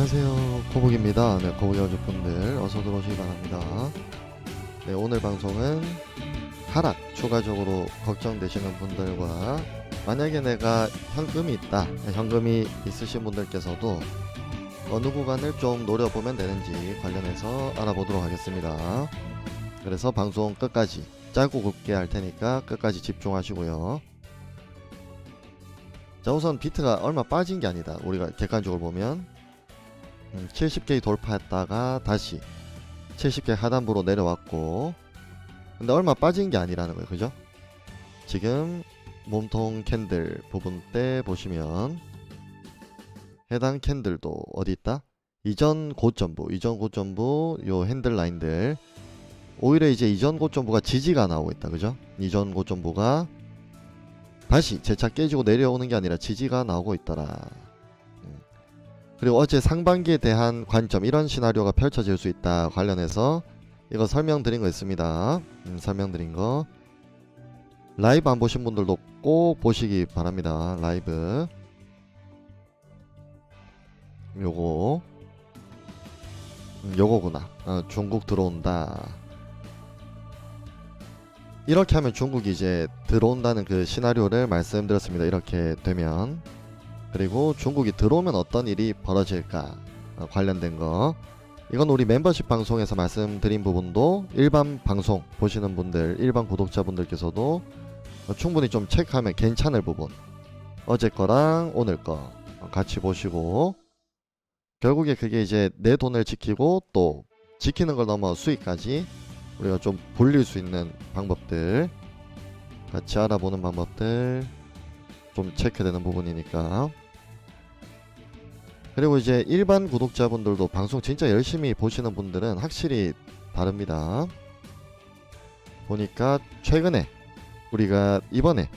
안녕하세요. 코북입니다. 네 코북이 가족분들 어서 들어오시기 바랍니다. 네 오늘 방송은 하락 추가적으로 걱정되시는 분들과 만약에 내가 현금이 있다 현금이 있으신 분들께서도 어느 구간을 좀 노려보면 되는지 관련해서 알아보도록 하겠습니다. 그래서 방송 끝까지 짧고 굵게 할 테니까 끝까지 집중하시고요. 자 우선 비트가 얼마 빠진 게 아니다. 우리가 객관적으로 보면 음, 70K 돌파했다가 다시 70K 하단부로 내려왔고 근데 얼마 빠진 게 아니라는 거예요. 그죠? 지금 몸통 캔들 부분 때 보시면 해당 캔들도 어디 있다? 이전 고점부 이전 고점부 요 핸들 라인들. 오히려 이제 이전 고점부가 지지가 나오고 있다. 그죠? 이전 고점부가 다시 재차 깨지고 내려오는 게 아니라 지지가 나오고 있더라 그리고 어제 상반기에 대한 관점 이런 시나리오가 펼쳐질 수 있다 관련해서 이거 설명드린 거 있습니다. 음, 설명드린 거 라이브 안 보신 분들도 꼭 보시기 바랍니다. 라이브 요거 음, 요거구나. 어, 중국 들어온다. 이렇게 하면 중국이 이제 들어온다는 그 시나리오를 말씀드렸습니다. 이렇게 되면 그리고 중국이 들어오면 어떤 일이 벌어질까 어, 관련된 거. 이건 우리 멤버십 방송에서 말씀드린 부분도 일반 방송 보시는 분들 일반 구독자분들께서도 어, 충분히 좀 체크하면 괜찮을 부분. 어제 거랑 오늘 거 어, 같이 보시고. 결국에 그게 이제 내 돈을 지키고 또 지키는 걸 넘어 수익까지 우리가 좀 불릴 수 있는 방법들 같이 알아보는 방법들 좀 체크되는 부분이니까 그리고 이제 일반 구독자분들도 방송 진짜 열심히 보시는 분들은 확실히 다릅니다. 보니까 최근에 우리가 이번에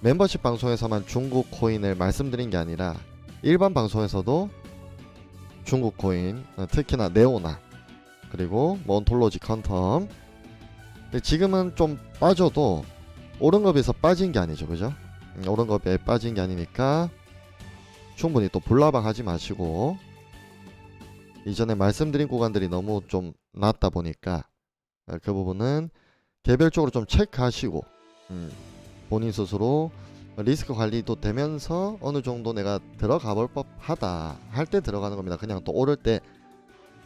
멤버십 방송에서만 중국 코인을 말씀드린 게 아니라 일반 방송에서도 중국 코인 어, 특히나 네오나 그리고 몬톨로지 컨텀. 근데 지금은 좀 빠져도 오른 겁에서 빠진 게 아니죠. 그죠? 음, 오른 겁에 빠진 게 아니니까 충분히 또 불나방 하지 마시고 이전에 말씀드린 구간들이 너무 좀 낮다 보니까 어, 그 부분은 개별적으로 좀 체크하시고 음, 본인 스스로 리스크 관리도 되면서 어느 정도 내가 들어가 볼 법하다 할 때 들어가는 겁니다. 그냥 또 오를 때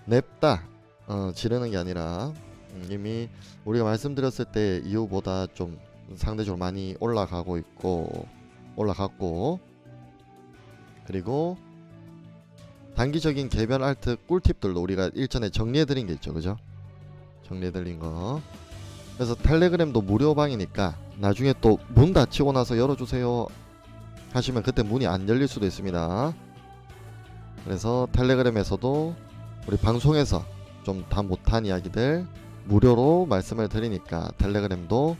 냅다 어, 지르는 게 아니라 음, 이미 우리가 말씀드렸을 때 이후보다 좀 상대적으로 많이 올라가고 있고 올라갔고 그리고 단기적인 개별 알트 꿀팁들도 우리가 일전에 정리해드린 게 있죠. 그죠? 정리해드린 거. 그래서 텔레그램도 무료방이니까 나중에 또 문 닫히고 나서 열어주세요 하시면 그때 문이 안 열릴 수도 있습니다. 그래서 텔레그램에서도 우리 방송에서 좀 다 못한 이야기들 무료로 말씀을 드리니까 텔레그램도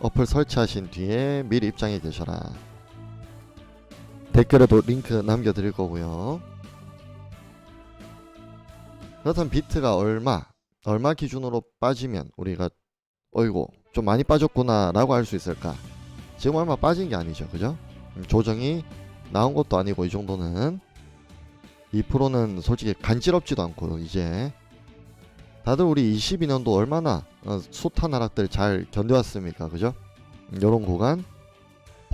어플 설치하신 뒤에 미리 입장해 계셔라 댓글에도 링크 남겨드릴 거고요. 그렇다면 비트가 얼마 얼마 기준으로 빠지면 우리가 어이고 좀 많이 빠졌구나 라고 할 수 있을까? 지금 얼마 빠진 게 아니죠 그죠? 음, 조정이 나온 것도 아니고 이 정도는. 2%는 솔직히 간지럽지도 않고 이제. 다들 우리 22년도 얼마나 어, 숱한 하락들 잘 견뎌왔습니까 그죠? 음, 요런 구간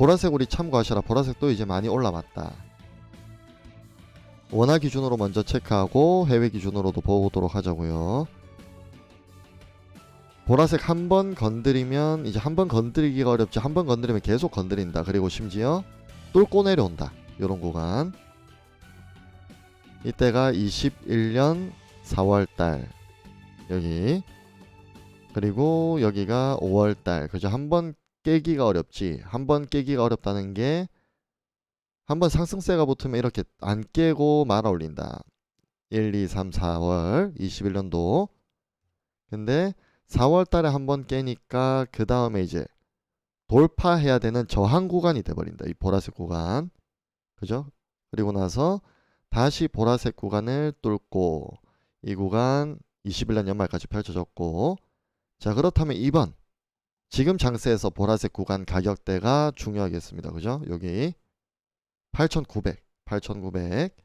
보라색 우리 참고하셔라. 보라색도 이제 많이 올라왔다. 원화 기준으로 먼저 체크하고 해외 기준으로도 보도록 하자고요. 보라색 한 번 건드리면 이제 한 번 건드리기가 어렵지 한 번 건드리면 계속 건드린다. 그리고 심지어 뚫고 내려온다. 요런 구간. 이때가 21년 4월달. 여기. 그리고 여기가 5월달. 그죠? 한 번 깨기가 어렵지 한 번 깨기가 어렵다는 게 한 번 상승세가 붙으면 이렇게 안 깨고 말아 올린다 1, 2, 3, 4월 21년도 근데 4월 달에 한 번 깨니까 그 다음에 이제 돌파해야 되는 저항 구간이 돼버린다. 이 보라색 구간. 그죠? 그리고 나서 다시 보라색 구간을 뚫고 이 구간 21년 연말까지 펼쳐졌고 자 그렇다면 이번 지금 장세에서 보라색 구간 가격대가 중요하겠습니다. 그죠? 여기 8,900, 8,900,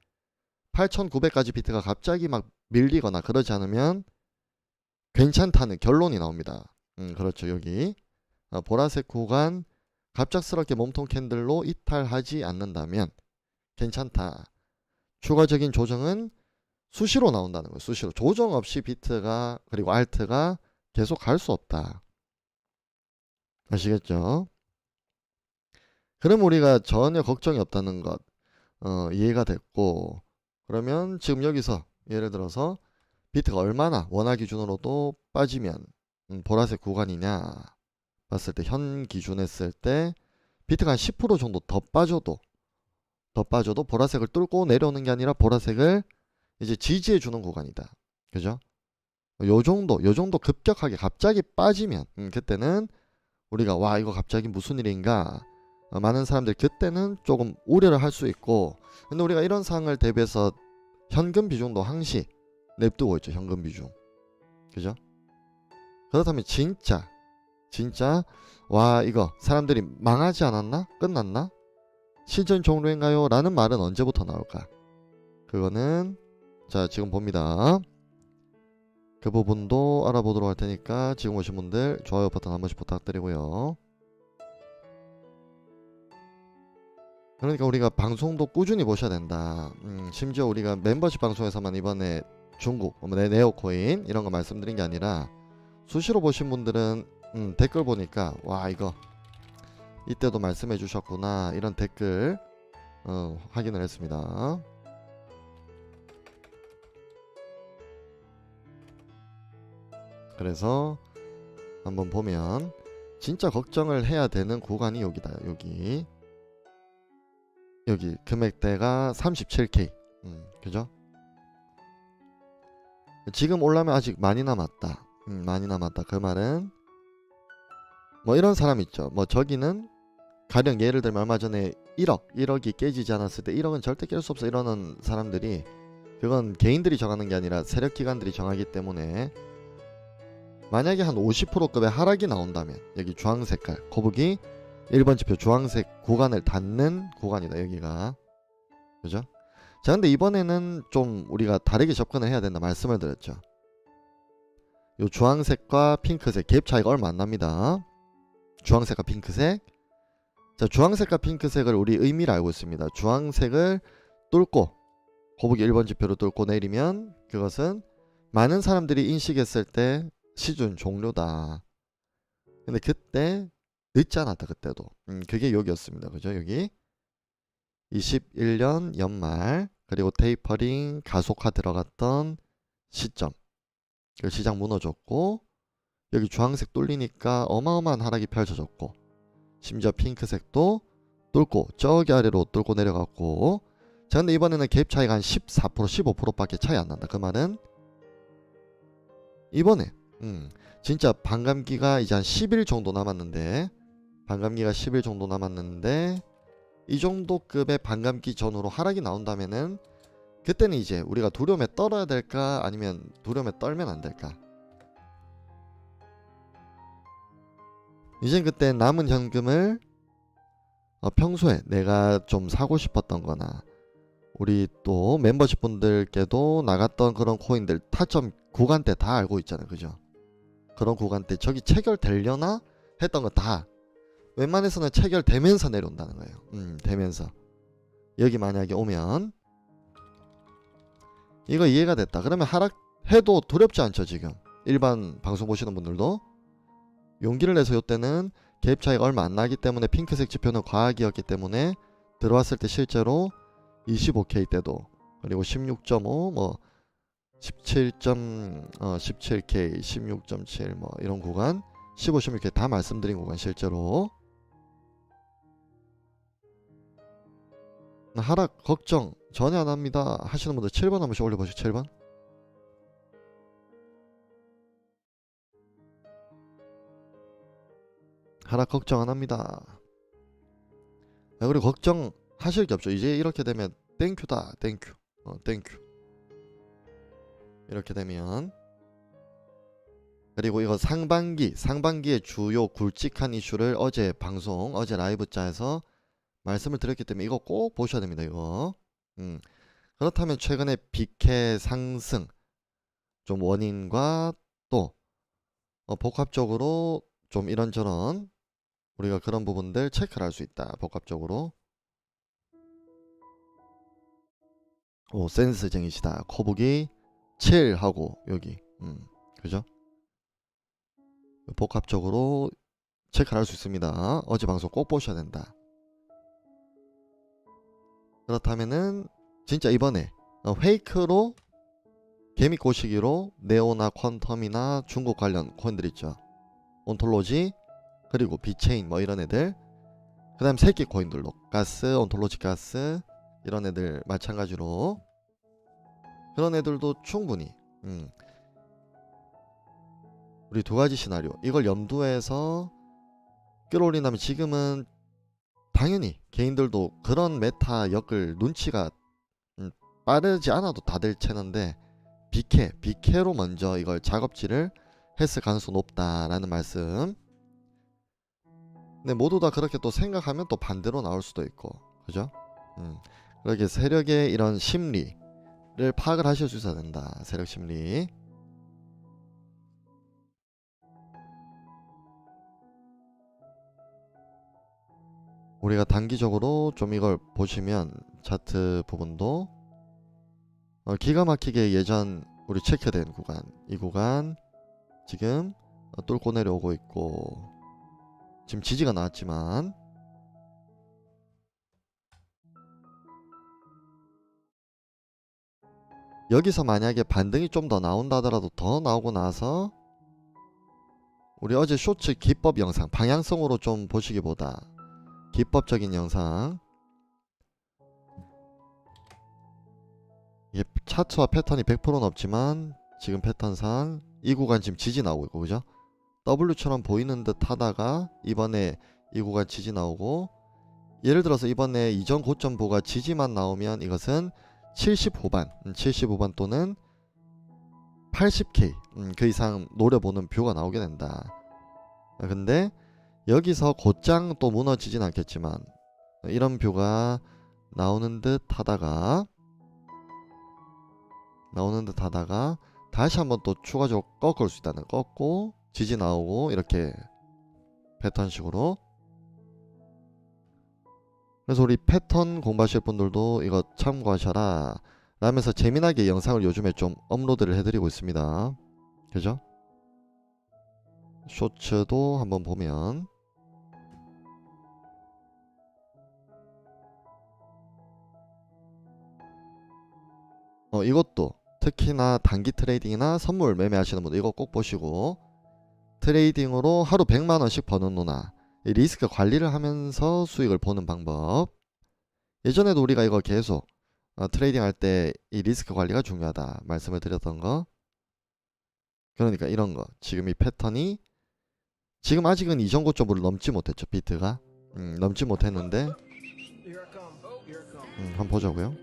8900까지 비트가 갑자기 막 밀리거나 그러지 않으면 괜찮다는 결론이 나옵니다. 음, 그렇죠. 여기 어, 보라색 구간 갑작스럽게 몸통 캔들로 이탈하지 않는다면 괜찮다. 추가적인 조정은 수시로 나온다는 거예요. 수시로 조정 없이 비트가 그리고 알트가 계속 갈 수 없다. 아시겠죠? 그럼 우리가 전혀 걱정이 없다는 것 어, 이해가 됐고 그러면 지금 여기서 예를 들어서 비트가 얼마나 원화 기준으로도 빠지면 음, 보라색 구간이냐 봤을 때 현 기준 했을 때 비트가 한 10% 정도 더 빠져도 더 빠져도 보라색을 뚫고 내려오는 게 아니라 보라색을 이제 지지해 주는 구간이다. 그죠? 요 정도, 요 정도 급격하게 갑자기 빠지면 음, 그때는 우리가 와 이거 갑자기 무슨 일인가? 어, 많은 사람들 그때는 조금 우려를 할 수 있고 근데 우리가 이런 상황을 대비해서 현금 비중도 항시 냅두고 있죠 현금 비중. 그죠? 그렇다면 진짜 진짜 와 이거 사람들이 망하지 않았나? 끝났나? 시즌 종료인가요? 라는 말은 언제부터 나올까? 그거는 자 지금 봅니다 그 부분도 알아보도록 할 테니까 지금 오신 분들 좋아요 버튼 한 번씩 부탁드리고요 그러니까 우리가 방송도 꾸준히 보셔야 된다. 음, 심지어 우리가 멤버십 방송에서만 이번에 중국, 뭐 네, 네오코인 이런 거 말씀드린 게 아니라 수시로 보신 분들은 음, 댓글 보니까 와 이거 이때도 말씀해 주셨구나 이런 댓글 어, 확인을 했습니다. 그래서 한번 보면 진짜 걱정을 해야 되는 구간이 여기다 여기. 여기 금액대가 37K 음, 그죠? 지금 올라면 아직 많이 남았다. 음, 많이 남았다. 그 말은 뭐 이런 사람 있죠. 뭐 저기는 가령 예를 들면 얼마 전에 1억 1억이 깨지지 않았을 때 1억은 절대 깰 수 없어 이러는 사람들이 그건 개인들이 정하는 게 아니라 세력기관들이 정하기 때문에 만약에 한 50%급의 하락이 나온다면 여기 주황 색깔 거북이 1번 지표 주황색 구간을 닿는 구간이다 여기가. 그죠? 자 근데 이번에는 좀 우리가 다르게 접근을 해야 된다 말씀을 드렸죠. 요 주황색과 핑크색 갭 차이가 얼마 안 납니다. 주황색과 핑크색. 자 주황색과 핑크색을 우리 의미를 알고 있습니다. 주황색을 뚫고 거북이 1번 지표로 뚫고 내리면 그것은 많은 사람들이 인식했을 때 시즌 종료다. 근데 그때 늦지 않았다 그때도. 음, 그게 여기였습니다. 그죠 여기? 21년 연말 그리고 테이퍼링 가속화 들어갔던 시점. 그 시장 무너졌고 여기 주황색 뚫리니까 어마어마한 하락이 펼쳐졌고 심지어 핑크색도 뚫고 저기 아래로 뚫고 내려갔고 자 근데 이번에는 갭 차이가 한 14% 15%밖에 차이 안 난다. 그 말은 이번에 음, 진짜 반감기가 이제 한 10일 정도 남았는데 반감기가 10일 정도 남았는데 이 정도 급의 반감기 전후로 하락이 나온다면은 그때는 이제 우리가 두려움에 떨어야 될까? 아니면 두려움에 떨면 안 될까? 이제 그때 남은 현금을 어, 평소에 내가 좀 사고 싶었던 거나 우리 또 멤버십 분들께도 나갔던 그런 코인들 타점 구간대 다 알고 있잖아요. 그죠 그런 구간대 저기 체결되려나 했던 거 다 웬만해서는 체결되면서 내려온다는 거예요. 음, 되면서. 여기 만약에 오면 이거 이해가 됐다. 그러면 하락해도 두렵지 않죠, 지금. 일반 방송 보시는 분들도 용기를 내서 이때는 갭 차이가 얼마 안 나기 때문에 핑크색 지표는 과학이었기 때문에 들어왔을 때 실제로 25K 때도 그리고 16.5 뭐 17. 어, 17K, 16.7 뭐 이런 구간 15, 16K 다 말씀드린 구간 실제로. 하락 걱정 전혀 안 합니다. 하시는 분들 7번 한 번씩 올려보시죠. 7번. 하락 걱정 안 합니다. 아, 그리고 걱정 하실 게 없죠. 이제 이렇게 되면 땡큐다. 땡큐 어, 땡큐 이렇게 되면 그리고 이거 상반기 상반기의 주요 굵직한 이슈를 어제 방송 어제 라이브 자에서 말씀을 드렸기 때문에 이거 꼭 보셔야 됩니다. 이거. 음. 그렇다면 최근에 비케 상승 좀 원인과 또 어, 복합적으로 좀 이런저런 우리가 그런 부분들 체크를 할 수 있다. 복합적으로. 오, 센스쟁이시다. 코북이 7 하고 여기. 음. 그죠? 복합적으로 체크를 할 수 있습니다. 어제 방송 꼭 보셔야 된다. 그렇다면은 진짜 이번에 어, 페이크로 개미 꼬시기로 네오나 퀀텀이나 중국 관련 코인들 있죠. 온톨로지 그리고 비체인 뭐 이런 애들 그 다음 새끼 코인들로 가스 온톨로지 가스 이런 애들 마찬가지로 그런 애들도 충분히 음. 우리 두 가지 시나리오 이걸 염두해서 끌어올린다면 지금은 당연히 개인들도 그런 메타 역을 눈치가 음, 빠르지 않아도 다들 채는데 비케 비케로 먼저 이걸 작업질을 했을 가능성이 높다라는 말씀 근데 모두 다 그렇게 또 생각하면 또 반대로 나올 수도 있고 그죠? 음. 그렇게 세력의 이런 심리 를 파악을 있어야 된다. 세력 심리. 우리가 단기적으로 좀 이걸 보시면 차트 부분도 어, 기가 막히게 예전 우리 체크된 구간 이 구간 지금 어, 뚫고 내려오고 있고 지금 지지가 나왔지만 여기서 만약에 반등이 좀 더 나온다 하더라도 더 나오고 나서 우리 어제 쇼츠 기법 영상 방향성으로 좀 보시기보다 기법적인 영상 이게 차트와 패턴이 100%는 없지만 지금 패턴상 이 구간 지금 지지 나오고 있고 그죠? W처럼 보이는 듯 하다가 이번에 이 구간 지지 나오고 예를 들어서 이번에 이전 고점 보가 지지만 나오면 이것은 70 후반, 음, 70 후반 또는 80K 음, 그 이상 노려보는 뷰가 나오게 된다. 아, 근데 여기서 곧장 또 무너지진 않겠지만 이런 뷰가 나오는 듯 하다가 나오는 듯 하다가 다시 한번 또 추가적으로 꺾을 수 있다는 꺾고 지지 나오고 이렇게 패턴식으로 그래서 우리 패턴 공부하실 분들도 이거 참고하셔라 라면서 재미나게 영상을 요즘에 좀 업로드를 해드리고 있습니다. 그죠? 쇼츠도 한번 보면. 어 이것도 특히나 단기 트레이딩이나 선물 매매하시는 분들 이거 꼭 보시고 트레이딩으로 하루 100만원씩 버는 누나. 이 리스크 관리를 하면서 수익을 보는 방법. 예전에도 우리가 이거 계속 어, 트레이딩 할 때 이 리스크 관리가 중요하다 말씀을 드렸던 거. 그러니까 이런 거. 지금 이 패턴이 지금 아직은 이전 고점을 넘지 못했죠 비트가. 음, 넘지 못했는데. 음, 한번 보자고요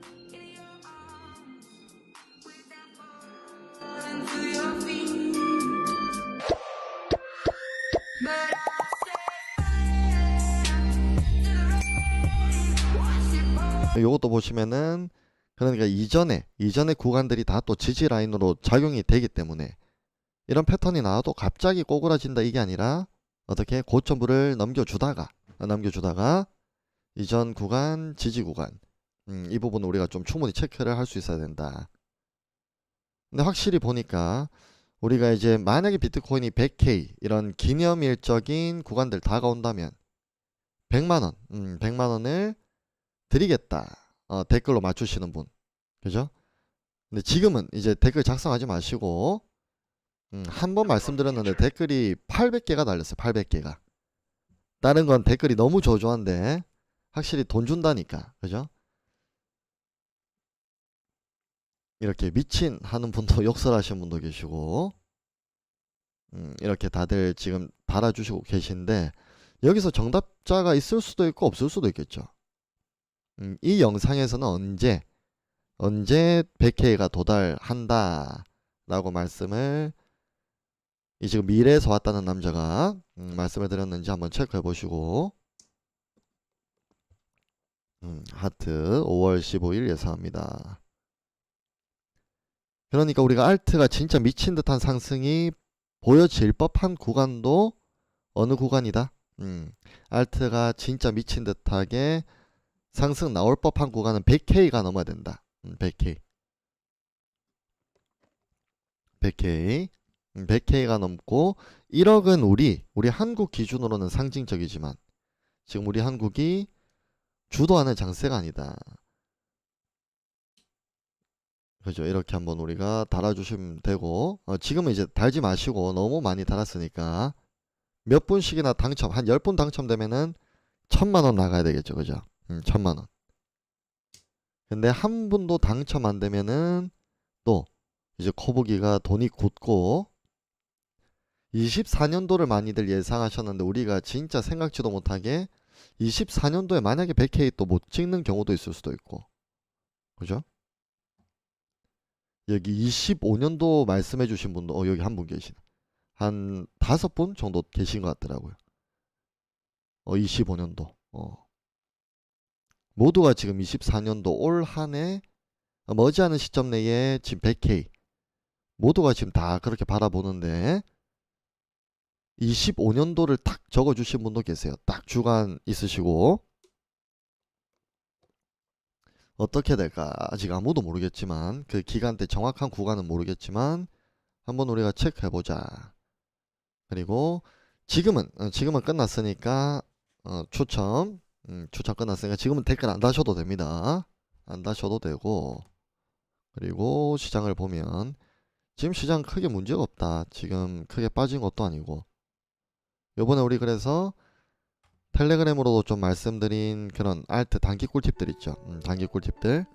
요것도 보시면은 그러니까 이전에 이전의 구간들이 다 또 지지 라인으로 작용이 되기 때문에 이런 패턴이 나와도 갑자기 꼬그라진다 이게 아니라 어떻게 고점부를 넘겨주다가 넘겨주다가 이전 구간 지지 구간 음, 이 부분 우리가 좀 충분히 체크를 할 수 있어야 된다. 근데 확실히 보니까 우리가 이제 만약에 비트코인이 100K 이런 기념일적인 구간들 다가온다면 100만원 음, 100만원을 드리겠다. 어, 댓글로 맞추시는 분. 그죠? 근데 지금은 이제 댓글 작성하지 마시고 음, 한 번 말씀드렸는데 댓글이 800개가 달렸어요. 800개가. 다른 건 댓글이 너무 저조한데 확실히 돈 준다니까. 그죠? 이렇게 미친 하는 분도 욕설하시는 분도 계시고 음, 이렇게 다들 지금 달아주시고 계신데 여기서 정답자가 있을 수도 있고 없을 수도 있겠죠. 음, 이 영상에서는 언제 언제 100K가 도달한다 라고 말씀을 이 지금 미래에서 왔다는 남자가 음, 말씀을 드렸는지 한번 체크해 보시고 음, 하트 5월 15일 예상합니다. 그러니까 우리가 알트가 진짜 미친 듯한 상승이 보여질 법한 구간도 어느 구간이다? 음, 알트가 진짜 미친 듯하게 상승 나올 법한 구간은 100K가 넘어야 된다. 음, 100K. 100K. 음, 100K가 넘고 1억은 우리 우리 한국 기준으로는 상징적이지만 지금 우리 한국이 주도하는 장세가 아니다. 그죠? 이렇게 한번 우리가 달아주시면 되고 어, 지금은 이제 달지 마시고 너무 많이 달았으니까 몇 분씩이나 당첨 한 10분 당첨되면은 천만 원 나가야 되겠죠. 그죠? 음, 천만 원. 근데 한 분도 당첨 안 되면은 또 이제 코보기가 돈이 굳고 24년도를 많이들 예상하셨는데 우리가 진짜 생각지도 못하게 24년도에 만약에 100K 또 못 찍는 경우도 있을 수도 있고. 그죠? 여기 25년도 말씀해 주신 분도 어, 여기 한 분 계시네. 한 다섯 분 정도 계신 것 같더라고요. 어 25년도. 어 모두가 지금 24년도 올 한 해 머지않은 시점 내에 지금 100K 모두가 지금 다 그렇게 바라보는데 25년도를 딱 적어 주신 분도 계세요. 딱 주간 있으시고 어떻게 될까 아직 아무도 모르겠지만 그 기간대 정확한 구간은 모르겠지만 한번 우리가 체크해 보자. 그리고 지금은 어, 지금은 끝났으니까 어, 추첨 음, 추첨 끝났으니까 지금은 댓글 안 다셔도 됩니다. 안 다셔도 되고 그리고 시장을 보면 지금 시장 크게 문제가 없다. 지금 크게 빠진 것도 아니고 요번에 우리 그래서 텔레그램으로도 좀 말씀드린 그런 알트 단기 꿀팁들 있죠. 음, 단기 꿀팁들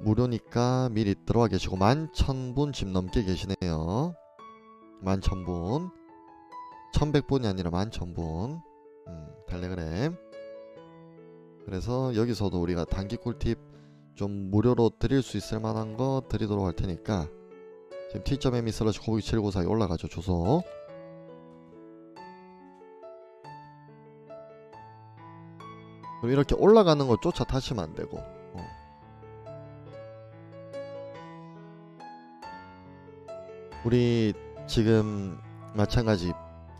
무료니까 미리 들어와 계시고 만 천분 집 넘게 계시네요. 만 천분 천백분이 아니라 만 천분 음, 텔레그램. 그래서 여기서도 우리가 단기 꿀팁 좀 무료로 드릴 수 있을 만한 거 드리도록 할 테니까 지금 t.me 슬러시 고기 794에 올라가죠 주소. 그럼 이렇게 올라가는 거 쫓아 타시면 안 되고. 어. 우리 지금 마찬가지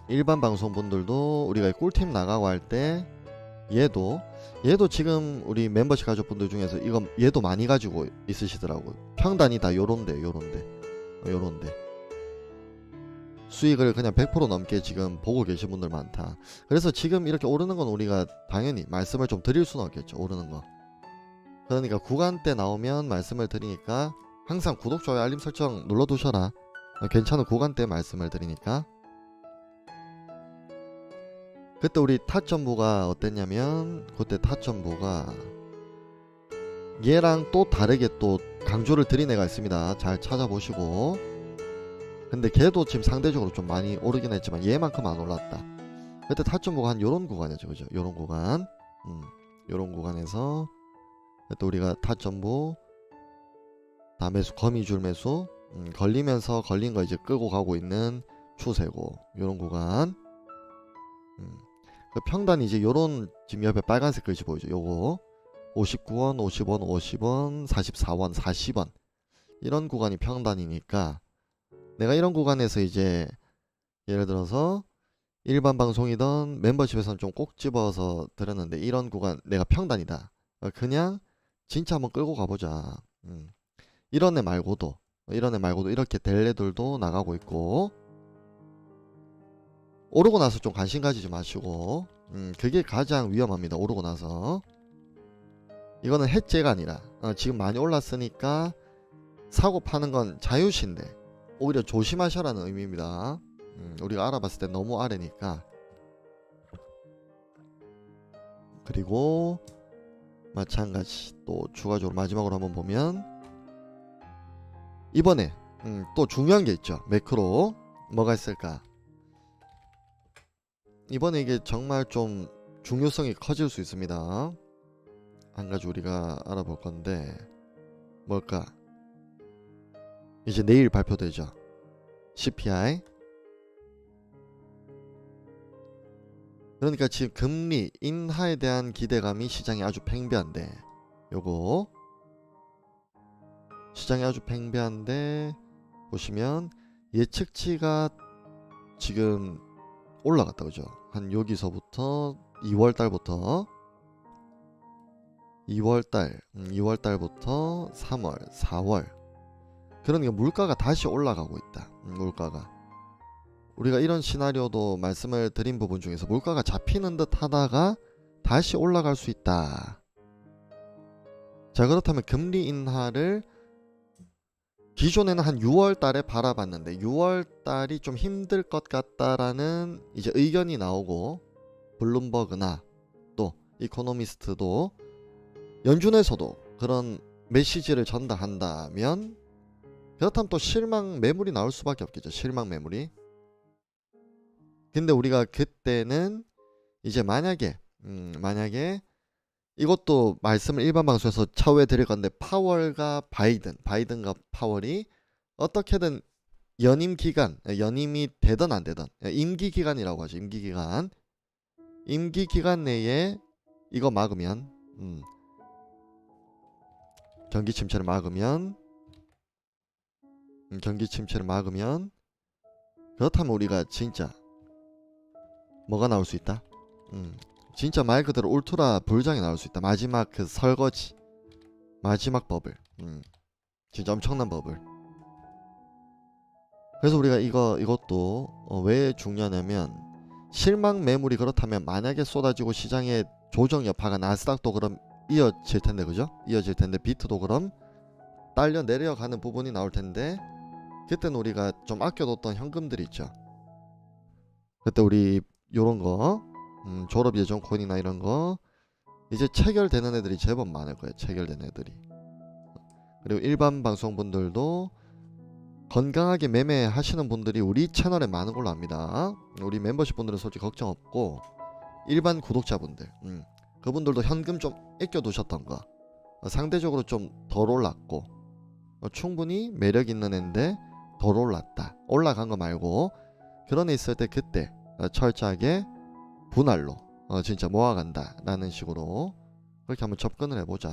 일반 방송분들도 우리가 꿀팁 나가고 할 때 얘도 얘도 지금 우리 멤버십 가족분들 중에서 이거 얘도 많이 가지고 있으시더라고요 평단이 다 요런데 요런데 어, 요런데 수익을 그냥 100% 넘게 지금 보고 계신 분들 많다. 그래서 지금 이렇게 오르는 건 우리가 당연히 말씀을 좀 드릴 수는 없겠죠. 오르는 거. 그러니까 구간대 나오면 말씀을 드리니까 항상 구독, 좋아요, 알림 설정 눌러두셔라. 어, 괜찮은 구간대 말씀을 드리니까. 그때 우리 타점부가 어땠냐면 그때 타점부가 얘랑 또 다르게 또 강조를 드린 애가 있습니다. 잘 찾아보시고 근데 걔도 지금 상대적으로 좀 많이 오르긴 했지만 얘만큼 안 올랐다. 그때 타점부가 한 요런 구간이죠. 그죠? 요런 구간. 음, 요런 구간에서 또 우리가 타점부 다 매수 거미줄 매수 음, 걸리면서 걸린 거 이제 끄고 가고 있는 추세고 요런 구간 음, 그 평단이 이제 요런 지금 옆에 빨간색 글씨 보이죠 요거 59원 50원 50원 44원 40원 이런 구간이 평단이니까 내가 이런 구간에서 이제 예를 들어서 일반 방송이던 멤버십에서는 좀 꼭 집어서 들었는데 이런 구간 내가 평단이다. 어, 그냥 진짜 한번 끌고 가보자. 음. 이런 애 말고도 이런 애 말고도 이렇게 될 애들도 나가고 있고 오르고 나서 좀 관심 가지지 마시고 음, 그게 가장 위험합니다. 오르고 나서 이거는 해제가 아니라 어, 지금 많이 올랐으니까 사고 파는 건 자유신데 오히려 조심하셔라는 의미입니다. 음, 우리가 알아봤을 때 너무 아래니까. 그리고 마찬가지 또 추가적으로 마지막으로 한번 보면 이번에 음, 또 중요한 게 있죠. 매크로 뭐가 있을까? 이번에 이게 정말 좀 중요성이 커질 수 있습니다. 한 가지 우리가 알아볼 건데 뭘까? 이제 내일 발표되죠. CPI. 그러니까 지금 금리 인하에 대한 기대감이 시장이 아주 팽배한데 요거 시장이 아주 팽배한데 보시면 예측치가 지금 올라갔다 그죠? 한 여기서부터 2월 달부터 2월 달, 2월 달부터 3월, 4월. 그러니까 물가가 다시 올라가고 있다. 음, 물가가. 우리가 이런 시나리오도 말씀을 드린 부분 중에서 물가가 잡히는 듯 하다가 다시 올라갈 수 있다. 자, 그렇다면 금리 인하를 기존에는 한 6월 달에 바라봤는데 6월 달이 좀 힘들 것 같다라는 이제 의견이 나오고 블룸버그나 또 이코노미스트도 연준에서도 그런 메시지를 전달한다면 그렇다면 또 실망 매물이 나올 수밖에 없겠죠. 실망 매물이. 근데 우리가 그때는 이제 만약에 음, 만약에 이것도 말씀을 일반 방송에서 차후에 드릴 건데 파월과 바이든, 바이든과 파월이 어떻게든 연임 기간, 연임이 되든 안 되든 임기 기간이라고 하죠. 임기 기간. 임기 기간 내에 이거 막으면 음, 경기 침체를 막으면 음, 경기 침체를 막으면 그렇다면 우리가 진짜 뭐가 나올 수 있다? 음, 진짜 말 그대로 울트라 불장이 나올 수 있다. 마지막 그 설거지, 마지막 버블, 음, 진짜 엄청난 버블. 그래서 우리가 이거 이것도 어, 왜 중요하냐면 실망 매물이 그렇다면 만약에 쏟아지고 시장의 조정 여파가 나스닥도 그럼 이어질 텐데 그죠? 이어질 텐데 비트도 그럼 딸려 내려가는 부분이 나올 텐데 그때는 우리가 좀 아껴뒀던 현금들이 있죠. 그때 우리 요런 거 음, 졸업 예정 코인이나 이런 거 이제 체결되는 애들이 제법 많을 거예요. 체결된 애들이. 그리고 일반 방송분들도 건강하게 매매하시는 분들이 우리 채널에 많은 걸로 압니다. 우리 멤버십 분들은 솔직히 걱정 없고 일반 구독자분들 음, 그분들도 현금 좀 아껴 두셨던 거 어, 상대적으로 좀 덜 올랐고 어, 충분히 매력 있는 애인데 덜 올랐다. 올라간 거 말고 그런 애 있을 때 그때 어, 철저하게 분할로 어, 진짜 모아간다 라는 식으로 그렇게 한번 접근을 해보자.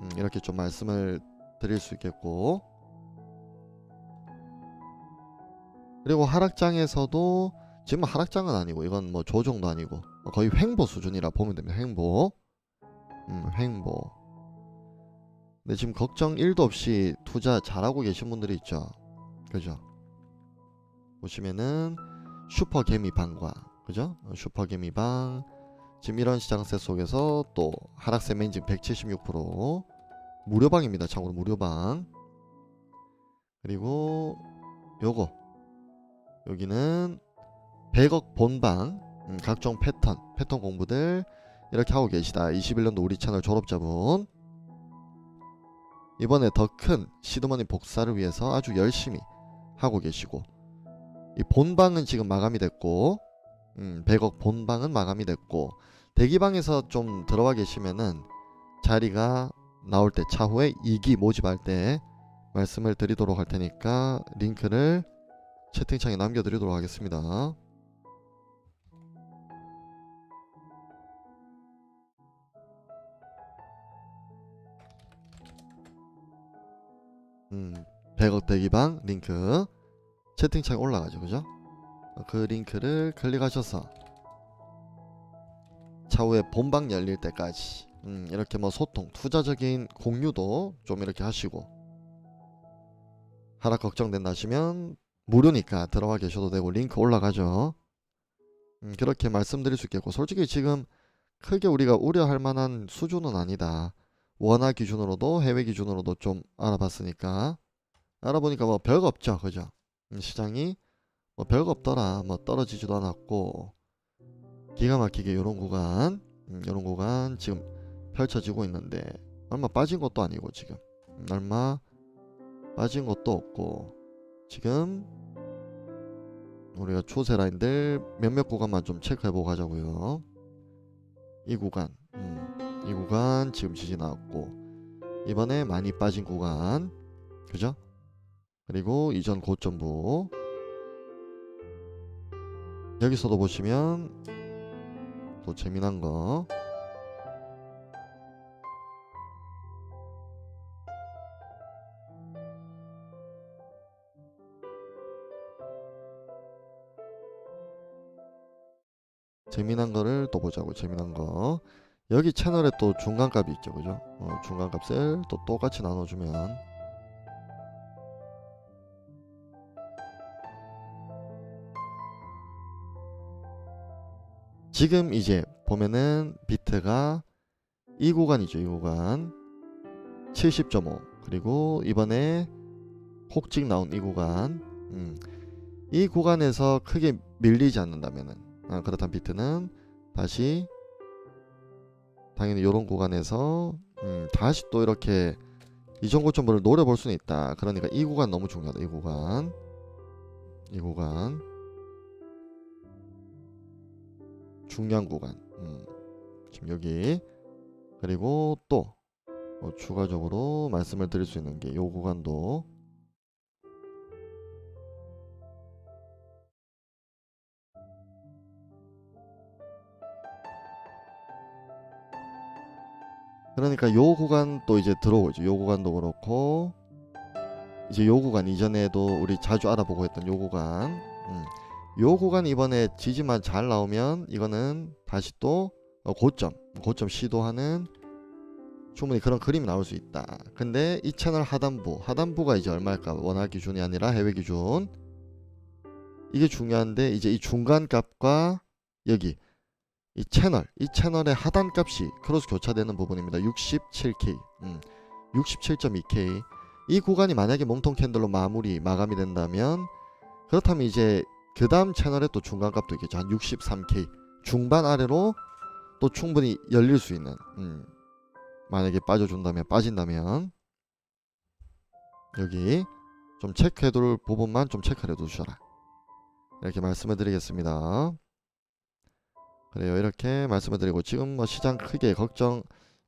음, 이렇게 좀 말씀을 드릴 수 있겠고. 그리고 하락장에서도 지금 하락장은 아니고 이건 뭐 조정도 아니고 어, 거의 횡보 수준이라 보면 됩니다. 횡보. 음, 횡보. 근데 지금 걱정 1도 없이 투자 잘하고 계신 분들이 있죠. 그죠? 보시면은 슈퍼 개미방과 그죠? 어, 슈퍼 개미방 지금 이런 시장세 속에서 또 하락세 메인징 176% 무료방입니다. 참고로 무료방 그리고 요거 여기는 100억 본방 음, 각종 패턴 패턴 공부들 이렇게 하고 계시다. 21년도 우리 채널 졸업자분 이번에 더 큰 시드머니 복사를 위해서 아주 열심히 하고 계시고 이 본방은 지금 마감이 됐고 음, 100억 본방은 마감이 됐고 대기방에서 좀 들어와 계시면은 자리가 나올 때 차후에 2기 모집할 때 말씀을 드리도록 할 테니까 링크를 채팅창에 남겨드리도록 하겠습니다. 음, 100억 대기방 링크 채팅창에 올라가죠, 그죠? 그 링크를 클릭하셔서 차후에 본방 열릴 때까지 음, 이렇게 뭐 소통, 투자적인 공유도 좀 이렇게 하시고 하락 걱정된다 하시면 무료니까 들어와 계셔도 되고 링크 올라가죠. 음, 그렇게 말씀드릴 수 있겠고 솔직히 지금 크게 우리가 우려할 만한 수준은 아니다. 원화 기준으로도 해외 기준으로도 좀 알아봤으니까 알아보니까 뭐 별거 없죠, 그죠? 음, 시장이 뭐 별거 없더라. 뭐 떨어지지도 않았고 기가 막히게 요런 구간, 음, 요런 구간 지금 펼쳐지고 있는데 얼마 빠진 것도 아니고 지금 음, 얼마 빠진 것도 없고 지금 우리가 초세 라인들 몇몇 구간만 좀 체크해보고 가자고요. 이 구간, 음, 이 구간 지금 지지 나왔고 이번에 많이 빠진 구간, 그죠? 그리고 이전 고점부 여기서도 보시면 또 재미난 거. 재미난 거를 또 보자고 재미난 거. 여기 채널에 또 중간값이 있죠 그죠? 어, 중간값을 또 똑같이 나눠주면 지금 이제 보면은 비트가 이 구간이죠 이 구간. 70.5 그리고 이번에 혹직 나온 이 구간. 음, 이 구간에서 크게 밀리지 않는다면은 아, 그렇다면 비트는 다시 당연히 이런 구간에서 음, 다시 또 이렇게 이전 고점을 노려볼 수는 있다. 그러니까 이 구간 너무 중요하다 이 구간. 이 구간 중요한 구간. 음, 지금 여기. 그리고 또 어, 추가적으로 말씀을 드릴 수 있는 게이 구간도. 그러니까 요 구간 또 이제 들어오죠. 요 구간도 그렇고 이제 요 구간 이전에도 우리 자주 알아보고 했던 요 구간. 음. 요 구간 이번에 지지만 잘 나오면 이거는 다시 또 어, 고점 고점 시도하는 충분히 그런 그림이 나올 수 있다. 근데 이 채널 하단부 하단부가 이제 얼마일까 원화 기준이 아니라 해외 기준 이게 중요한데 이제 이 중간 값과 여기 이 채널 이 채널의 하단 값이 크로스 교차되는 부분입니다. 67k 음, 67.2k 이 구간이 만약에 몸통 캔들로 마무리 마감이 된다면 그렇다면 이제 그 다음 채널에 또 중간 값도 있겠죠. 한 63k 중반 아래로 또 충분히 열릴 수 있는 음, 만약에 빠져준다면 빠진다면 여기 좀 체크해둘 부분만 좀 체크를 해두셔라. 이렇게 말씀을 드리겠습니다. 그래요. 이렇게 말씀을 드리고 지금 뭐 시장 크게 걱정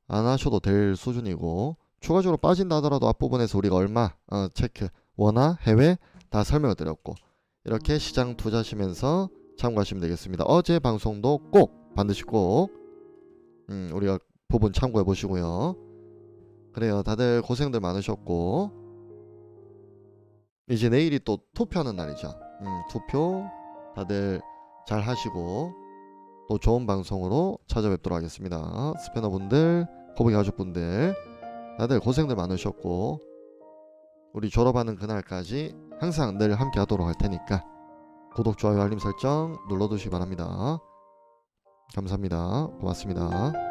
안 하셔도 될 수준이고 추가적으로 빠진다 하더라도 앞부분에서 우리가 얼마 어, 체크 원화 해외 다 설명을 드렸고 이렇게 시장 투자하시면서 참고하시면 되겠습니다 어제 방송도 꼭 반드시 꼭 음, 우리가 부분 참고해 보시고요. 그래요. 다들 고생들 많으셨고 이제 내일이 또 투표하는 날이죠. 음, 투표 다들 잘 하시고 또 좋은 방송으로 찾아뵙도록 하겠습니다. 스패너분들, 거북이 가족분들 다들 고생들 많으셨고 우리 졸업하는 그날까지 항상 늘 함께 하도록 할 테니까 구독, 좋아요, 알림 설정 눌러두시기 바랍니다. 감사합니다. 고맙습니다.